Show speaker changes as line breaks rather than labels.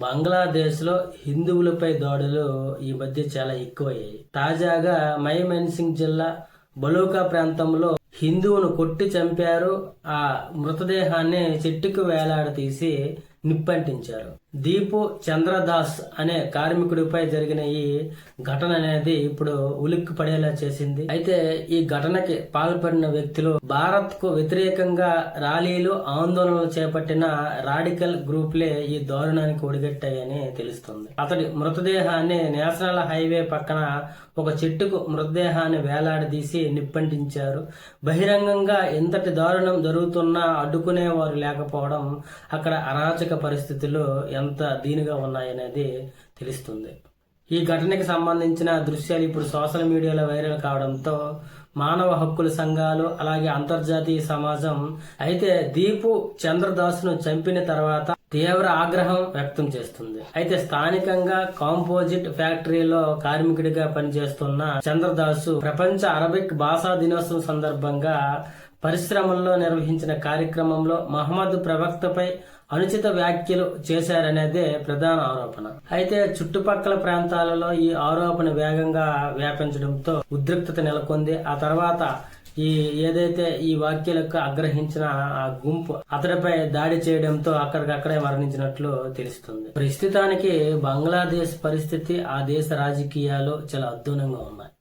బంగ్లాదేశ్లో హిందువులపై దాడులు ఈ మధ్య చాలా ఎక్కువయ్యాయి. తాజాగా మైమెన్సింగ్ జిల్లా బలూకా ప్రాంతంలో హిందువును కొట్టి చంపారు. ఆ మృతదేహాన్ని చెట్టుకు వేలాడదీసి నిప్పంటించారు. దీపు చంద్రదాస్ అనే కార్మికుడిపై జరిగిన ఈ ఘటన అనేది ఇప్పుడు ఉలిక్కి పడేలా చేసింది. అయితే ఈ ఘటనకి పాల్పడిన వ్యక్తులు భారత్కు వ్యతిరేకంగా ర్యాలీలు ఆందోళనలు చేపట్టిన రాడికల్ గ్రూప్లే ఈ దారుణానికి ఒడిగట్టాయని తెలుస్తుంది. అతడి మృతదేహాన్ని నేషనల్ హైవే పక్కన ఒక చెట్టుకు మృతదేహాన్ని వేలాడదీసి నిప్పంటించారు. బహిరంగంగా ఎంతటి దారుణం జరుగుతున్నా అడ్డుకునేవారు లేకపోవడం అక్కడ అరాచక పరిస్థితులు ఎంత దీనిగా ఉన్నాయనేది తెలుస్తుంది. ఈ ఘటనకి సంబంధించిన దృశ్యాలు ఇప్పుడు సోషల్ మీడియాలో వైరల్ కావడంతో మానవ హక్కుల సంఘాలు అలాగే అంతర్జాతీయ సమాజం అయితే దీపు చంద్రదాస్ను చంపిన తర్వాత తీవ్ర ఆగ్రహం వ్యక్తం చేస్తుంది. అయితే స్థానికంగా కాంపోజిట్ ఫ్యాక్టరీలో కార్మికుడిగా పనిచేస్తున్న చంద్రదాసు ప్రపంచ అరబిక్ భాషా దినోత్సవం సందర్భంగా పరిశ్రమల్లో నిర్వహించిన కార్యక్రమంలో మహమ్మద్ ప్రవక్తపై అనుచిత వ్యాఖ్యలు చేశారనేదే ప్రధాన ఆరోపణ. అయితే చుట్టుపక్కల ప్రాంతాలలో ఈ ఆరోపణ వేగంగా వ్యాపించడంతో ఉద్రిక్తత నెలకొంది. ఆ తర్వాత ఈ ఏదైతే ఈ వ్యాఖ్యలకు ఆగ్రహించిన ఆ గుంపు అతడిపై దాడి చేయడంతో అక్కడికక్కడే మరణించినట్లు తెలుస్తుంది. ప్రస్తుతానికి బంగ్లాదేశ్ పరిస్థితి ఆ దేశ రాజకీయాలు చాలా అద్భుతంగా ఉన్నాయి